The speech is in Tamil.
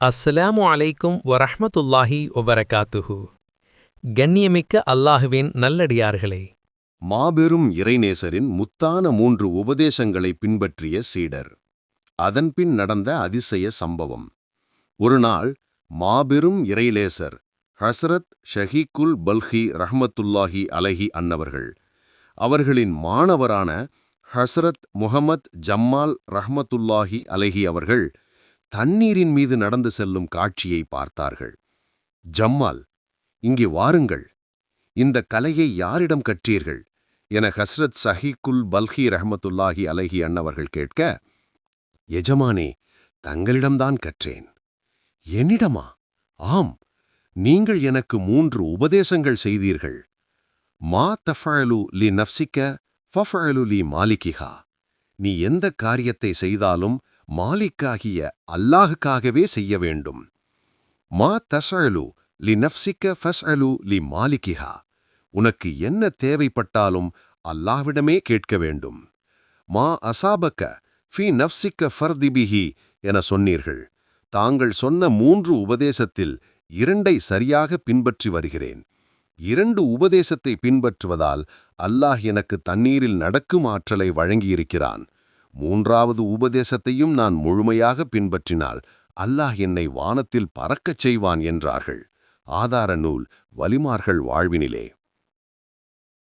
அஸ்ஸலாமு அலைக்கும் வரஹமத்துல்லாஹி ஒபரகாத்துஹு கண்ணியமிக்க அல்லாஹுவின் நல்லடியார்களே. மாபெரும் இறைநேசரின் முத்தான மூன்று உபதேசங்களை பின்பற்றிய சீடர். அதன்பின் நடந்த அதிசய சம்பவம். ஒருநாள் மாபெரும் இறைலேசர் ஹஸ்ரத் ஷஹீக்குல் பல்ஹி ரஹமத்துல்லாஹி அலஹி அன்னவர்கள் அவர்களின் மாணவரான ஹஸ்ரத் முஹமத் ஜம்மால் ரஹமத்துல்லாஹி அலஹி அவர்கள் தண்ணீரின் மீது நடந்து செல்லும் காட்சியை பார்த்தார்கள். ஜம்மால் இங்கே வாருங்கள். இந்த கலையை யாரிடம் கற்றீர்கள்? என ஹஸ்ரத் சஹீக்குல் பல்கி ரஹமத்துல்லாஹி அலஹி அன்னவர்கள் கேட்க எஜமானே தங்களிடம்தான் கற்றேன். என்னிடமா? ஆம் நீங்கள் எனக்கு மூன்று உபதேசங்கள் செய்தீர்கள். மா தஃபழலு லி நஃப்சிக்க ஃபஃபழலு லி மாலிகிஹா. நீ எந்த காரியத்தை செய்தாலும் மாலிக்காகிய அல்லாஹுக்காகவே செய்ய வேண்டும். மா தசஅலு லி நஃப்சிக்க ஃபஸ்அலு லி மாலிகிஹா உனக்கு என்ன தேவைப்பட்டாலும் அல்லாஹ்விடமே கேட்க வேண்டும். மா அசாபக்க ஃபி நஃப்சிக்க ஃபர்திபிஹி என சொன்னீர்கள். தாங்கள் சொன்ன மூன்று உபதேசத்தில் இரண்டை சரியாக பின்பற்றி வருகிறேன். இரண்டு உபதேசத்தை பின்பற்றுவதால் அல்லாஹ் எனக்கு தண்ணீரில் நடக்கும் ஆற்றலை வழங்கியிருக்கிறான். மூன்றாவது உபதேசத்தையும் நான் முழுமையாக பின்பற்றினால் அல்லாஹ் என்னை வானத்தில் பறக்கச் செய்வான் என்றார்கள். ஆதார நூல் வலிமார்கள் வாழ்வினிலே.